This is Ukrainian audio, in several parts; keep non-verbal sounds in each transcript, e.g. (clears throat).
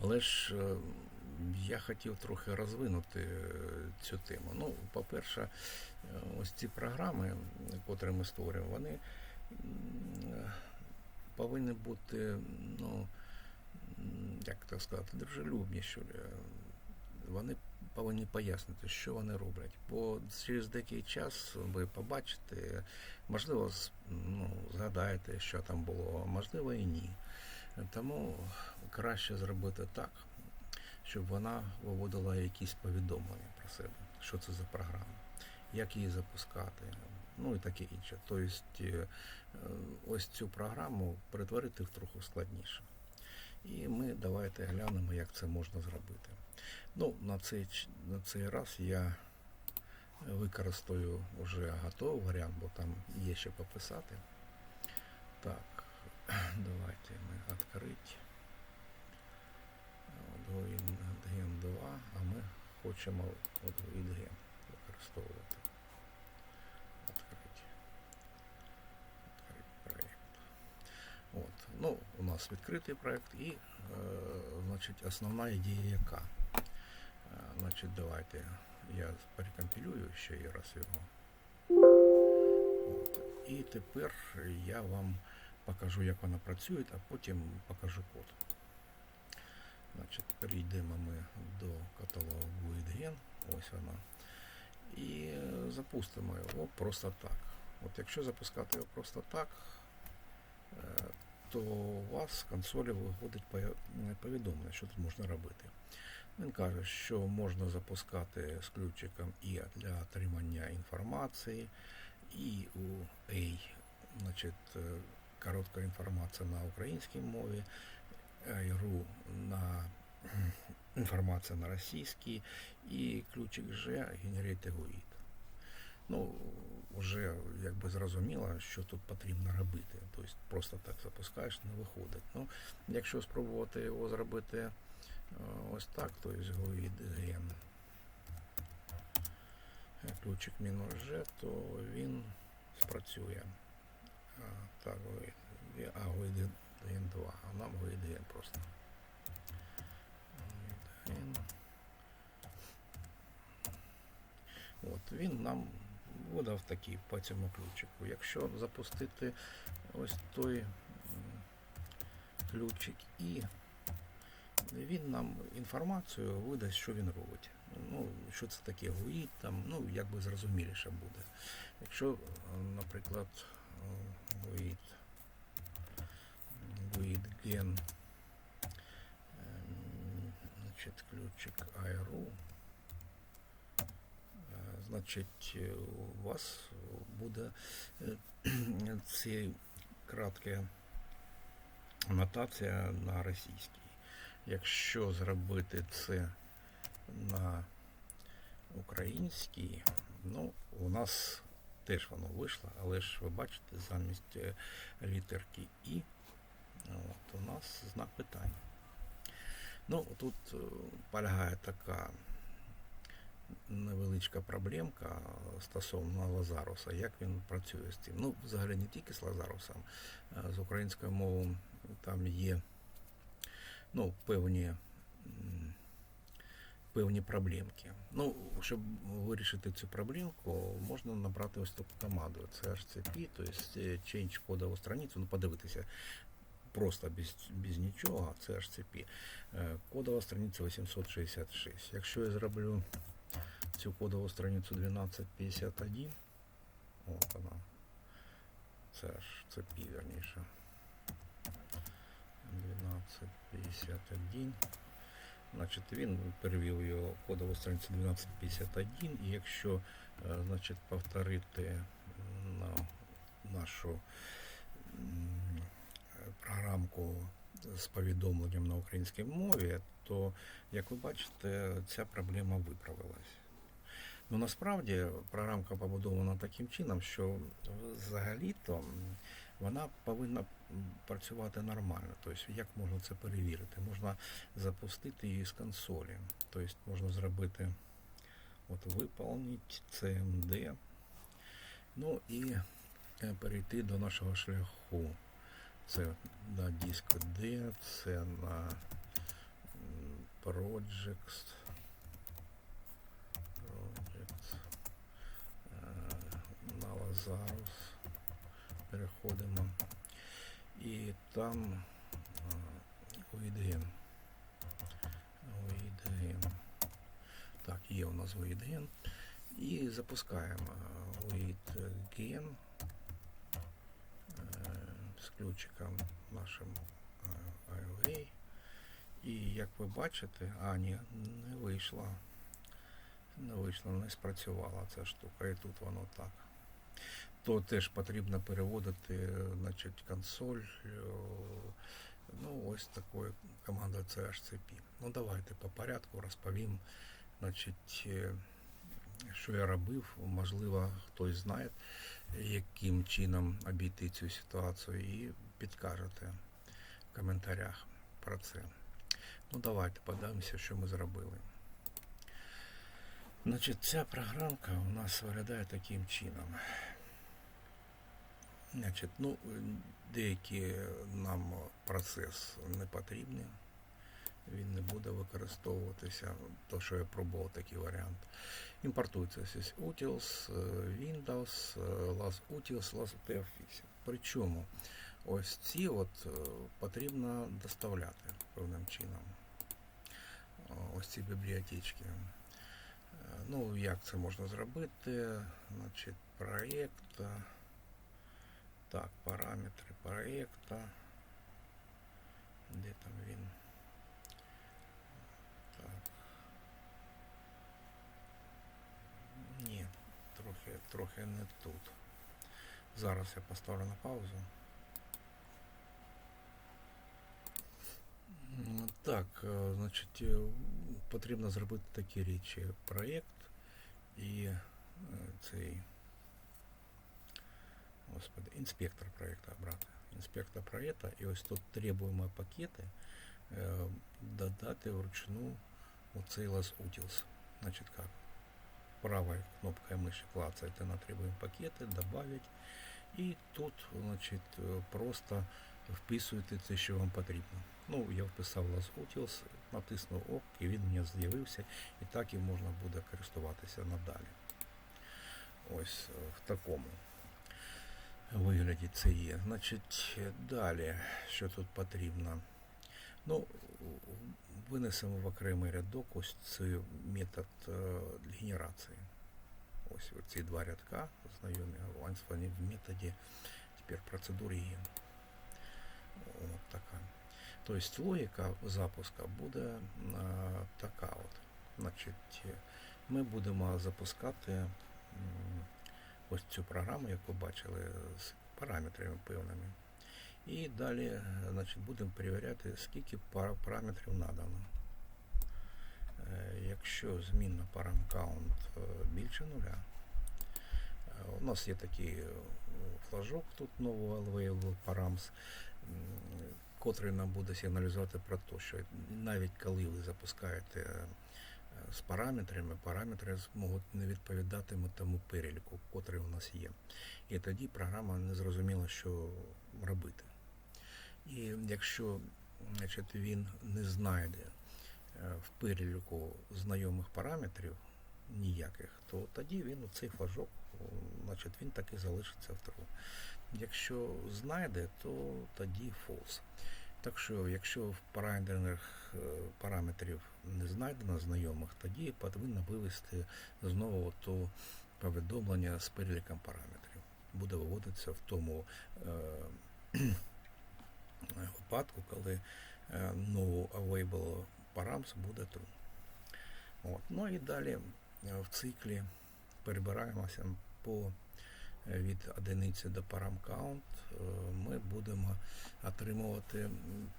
Але ж е, я хотів трохи розвинути е, цю тему. Ну, по-перше, е, ось ці програми, котрі ми створюємо, вони повинні бути, ну, як так сказати, дружелюбні, що ли. Вони повинні пояснити, що вони роблять. Бо через деякий час ви побачите, можливо, ну, згадаєте, що там було, а можливо і ні. Тому краще зробити так, щоб вона виводила якісь повідомлення про себе, що це за програма, як її запускати, ну і таке інше. Тобто е, ось цю програму перетворити в трохи складніше. І ми давайте глянемо, як це можна зробити. Ну, на цей, на цей раз я використаю вже готовий варіант, бо там є ще пописати. Так, (clears throat) давайте ми відкрити. Ген 2, а ми хочемо використовувати. Відкрити. Відкрити проєкт. От. Ну, у нас відкритий проєкт і, е, значить, основна ідея яка? Е, Значить, давайте я перекомпілюю ще і раз його. От. І тепер я вам покажу, як вона працює, а потім покажу код. Значить, перейдемо ми до каталогу GuideGen, ось вона. І е, запустимо його просто так. От якщо запускати його просто так, е, то у вас з консолі виходить повідомлення, що тут можна робити. Він каже, що можна запускати з ключиком і для отримання інформації, і у A, значить, е, коротка інформація на українській мові, РУ на (clears throat) кхм, інформація на російській і ключик G Generate GUID. Ну, вже якби зрозуміло, що тут потрібно робити. Тобто просто так запускаєш, не виходить. Ну, якщо спробувати його зробити е, ось так, то GUID Gen ключик мінус G, то він спрацює. Так, а Gen 2, а нам Gen просто. От, він нам видав такий по цьому ключику. Якщо запустити ось той ключик і він нам інформацію видасть, що він робить. Ну, що це таке GUID, там, ну, якби зрозуміліше буде. Якщо, е, наприклад, е, GUID gen, ем, значить, ключик IRU, Е, Значить, у вас буде ці (clears throat) краткі анотація на російській. Якщо зробити це на українській, ну, у нас теж воно вийшло, але ж ви бачите, замість е, літерки І, от, у нас знак питання. Ну, тут е, полягає така невеличка проблемка стосовно Лазаруса, як він працює з цим. Ну, взагалі не тільки з Лазарусом, з українською мовою там є ну, певні, певні проблемки. Ну, щоб вирішити цю проблемку, можна набрати ось таку команду. Це HCP, тобто change кодову страницю, ну подивитися. Просто без, без нічого, це HCP. Е, Кодова страниця 866. Якщо я зроблю цю кодову страницю 1251. От вона. Це це верніше. 1251. Значить, він перевів його кодову страницю 1251. І якщо е, значить, повторити на нашу програмку з повідомленням на українській мові, то, як ви бачите, ця проблема виправилась. Ну насправді програмка побудована таким чином, що взагалі-то вона повинна працювати нормально. Тобто, як можна це перевірити? Можна запустити її з консолі. Тобто можна зробити от виповнити CMD. Ну і е, перейти до нашого шляху. Це на диск D, це на Projects. Projects. Е, На Lazarus. Переходимо. І там Уідген. Уідген. Так, є у нас Уідген. І запускаємо Уідген з ключиком нашим е, IOA. І як ви бачите, а ні, не вийшло. Не вийшло, не спрацювала ця штука. І тут воно так. То теж потрібно переводити е, значить, консоль. е, Ну, ось такою командою CHCP. Ну, давайте по порядку розповім, значить, е, що я робив. Можливо, хтось знає, яким чином обійти цю ситуацію, і підкажете в коментарях про це. Ну, давайте подивимося, що ми зробили. Значить, ця програмка у нас виглядає таким чином. Значить, ну, деякі нам процес не потрібний. Він не буде використовуватися, то що я пробував такий варіант. Імпортується Utils, е, Windows, е, Las Utils, Las PFX. Причому ось ці от е, потрібно доставляти певним чином. Ось ці бібліотечки. Ну, як це можна зробити? Значить, проєкт. Так, параметри проєкта. Де там він? трохи, трохи не тут. Зараз я поставлю на паузу. М, Так, е, значить, е, потрібно зробити такі речі. Проєкт і е, цей Господи, інспектор проєкту брати. Інспектор проєкту, і ось тут требуємо пакети е, додати вручну оцей Las Utils. Значит как? Правой кнопкой мыши клацаете на требуем пакеты, добавить. І тут, значить, е, просто вписуєте те, що вам потрібно. Ну, я вписав Las Utils, натиснув ОК, і він у мене з'явився, і так і можна буде користуватися надалі. Ось е, в такому вигляді це є. Значить, далі, що тут потрібно? Ну, винесемо в окремий рядок ось цей метод е, генерації. Ось ці два рядка знайомі, вони в методі тепер процедури ген. От така. Тобто логіка запуска буде е, така от. Значить, ми будемо запускати ось цю програму, як ви бачили, з параметрами певними. І далі значить, будемо перевіряти, скільки параметрів надано. Е, Якщо змінна парам count е, більше нуля, е, у нас є такий флажок тут нового available params, котрий нам буде сигналізувати про те, що навіть коли ви запускаєте е, з параметрами, параметри можуть не відповідати тому переліку, котрий у нас є. І тоді програма не зрозуміла, що робити. І якщо значить, він не знайде е, в переліку знайомих параметрів ніяких, то тоді він цей флажок, значить, він так і залишиться в true. Якщо знайде, то тоді false. Так що, якщо в параметрах е, параметрів не знайдено знайомих, тоді повинно вивести знову то повідомлення з переліком параметрів. Буде виводитися в тому е, випадку, коли е, no available params буде true. От. Ну і далі е, в циклі перебираємося по е, від одиниці до е, ми будемо отримувати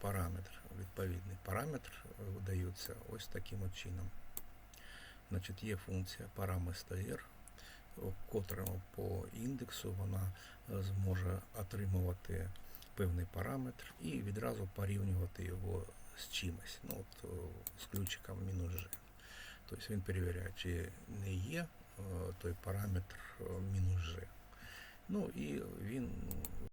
параметр відповідний. Параметр е, видається ось таким чином. Значить, є функція param.str, в котрому по індексу вона е, зможе отримувати певний параметр і відразу порівнювати його з чимось, ну от е, з ключиком мінус G. Тобто він перевіряє, чи не є е, той параметр е, мінус G. Ну і він